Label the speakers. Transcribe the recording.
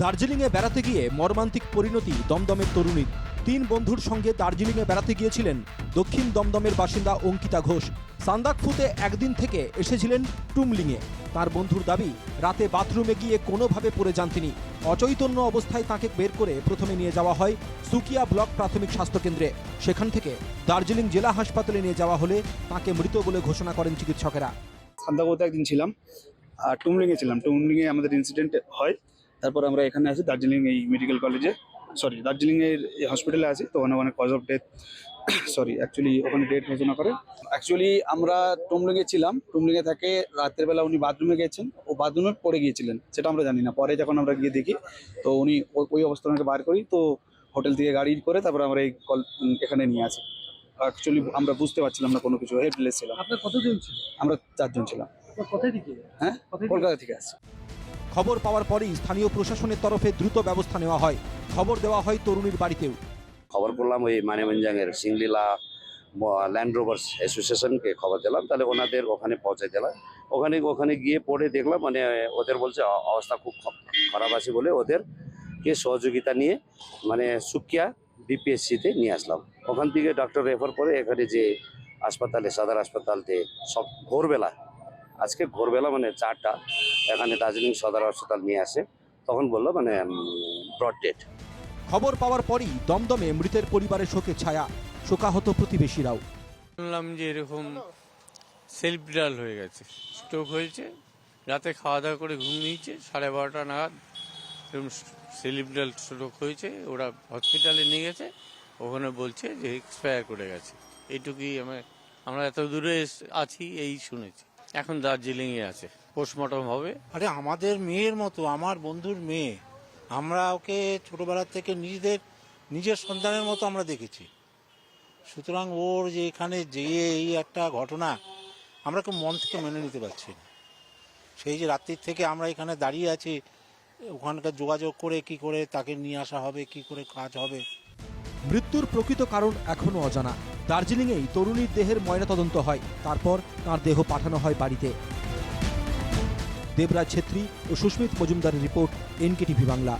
Speaker 1: দার্জিলিংয়ে বেড়াতে গিয়ে মর্মান্তিক পরিণতি দমদমের তরুণীর তিন বন্ধুর সঙ্গে দার্জিলিংয়ে বেড়াতে গিয়েছিলেন দক্ষিণ দমদমের বাসিন্দা অঙ্কিতা ঘোষ। সান্দাকফুতে একদিন থেকে এসেছিলেন টুমলিংয়ে। তার বন্ধুর দাবি, রাতে বাথরুমে গিয়ে কোনোভাবে পড়ে যান তিনি। অচৈতন্য অবস্থায় তাকে বের করে প্রথমে নিয়ে যাওয়া হয় সুকিয়া ব্লক প্রাথমিক স্বাস্থ্যকেন্দ্রে সেখান থেকে দার্জিলিং জেলা হাসপাতালে নিয়ে যাওয়া হলে তাকে মৃত বলে ঘোষণা করেন চিকিৎসকেরা।
Speaker 2: সান্দাকোতে একদিন ছিলাম, আর টুমলিংয়ে ছিলাম। টুমলিংয়ে আমাদের ইনসিডেন্ট হয়। তারপর আমরা এখানে আসি দার্জিলিং এই মেডিকেল কলেজে সরি দার্জিলিংয়ের এই হসপিটালে আসি তো ওখানে ওখানে cause of death sorry actually ওখানে ডেট ঘোষণা করে। অ্যাকচুয়ালি আমরা টুমলিংয়ে ছিলাম টুমলিংয়ে থাকে রাতের বেলা উনি বাথরুমে গেছেন ও বাথরুমে পড়ে গিয়েছিলেন সেটা আমরা জানি না। পরে যখন আমরা গিয়ে দেখি তো উনি ওই অবস্থা ওনাকে বার করি তো হোটেল থেকে গাড়ি করে তারপর আমরা এই কল এখানে নিয়ে আসি। অ্যাকচুয়ালি আমরা বুঝতে পারছিলাম না কোনো কিছু হেডলেস ছিলাম।
Speaker 3: আপনার কতজন ছিল
Speaker 2: আমরা চারজন ছিলাম।
Speaker 3: কোথায় থেকে?
Speaker 2: হ্যাঁ? কলকাতা থেকে আসছি।
Speaker 1: খবর পাওয়ার পরেই স্থানীয় প্রশাসনের তরফে দ্রুত ব্যবস্থা নেওয়া হয়। খবর দেওয়া হয় তরুণীর বাড়িতেও।
Speaker 4: খবর করলাম ওই মানেমঞ্জাঙের সিংলিলা ল্যান্ড রোভার্স অ্যাসোসিয়েশনকে খবর দিলাম। তাহলে ওনাদের ওখানে পৌঁছে দিলাম। ওখানে ওখানে গিয়ে পড়ে দেখলাম মানে ওদের বলছে অবস্থা খুব খারাপ আছে বলে ওদেরকে সহযোগিতা নিয়ে মানে সুকিয়া বিপিএসসিতে নিয়ে আসলাম। ওখান থেকে ডক্টর রেফার করে এখানে যে হাসপাতালে সদর হাসপাতালতে সব ভোরবেলা আজকে ভোরবেলা মানে চারটা এখানে দার্জিলিং সদর হাসপাতাল নিয়ে আসে। তখন বলল মানে ব্রড ডেট
Speaker 1: খবর পাওয়ার পরই দমদমে মৃতের পরিবারের শোকে ছায়া শোকাহত প্রতিবেশীরাও।
Speaker 5: শুনলাম যে এরকম সেলফ ডাল হয়ে গেছে। স্ট্রোক হয়েছে রাতে খাওয়া দাওয়া করে ঘুমিয়েছে সাড়ে বারোটা নাগাদ এরকম সেলিপ ডাল স্ট্রোক হয়েছে ওরা হসপিটালে নিয়ে গেছে ওখানে বলছে যে এক্সপায়ার করে গেছে। এইটুকুই আমরা আমরা এত দূরে এস- আছি এই শুনেছি। এখন দার্জিলিংয়ে আছে। পোস্টমর্টম হবে।
Speaker 6: আরে আমাদের মেয়ের মতো, আমার বন্ধুর মেয়ে। আমরা ওকে ছোটবেলা থেকে নিজেদের, নিজের সন্তানের মতো আমরা দেখেছি। সুতরাং ওর যে এখানে যে এই একটা ঘটনা, আমরা খুব মন থেকে মেনে নিতে পারছি না। সেই যে রাত্রির থেকে আমরা এখানে দাঁড়িয়ে আছি, ওখানকার যোগাযোগ করে কি করে তাকে নিয়ে আসা হবে, কি করে কাজ হবে
Speaker 1: মৃত্যুর প্রকৃত কারণ এখনও অজানা। দার্জিলিংয়েই তরুণীর দেহের ময়নাতদন্ত হয়। তারপর তার দেহ পাঠানো হয় বাড়িতে। দেবরাজ ছেত্রী ও সুস্মিত মজুমদারের রিপোর্ট, এনকেটিভি বাংলা।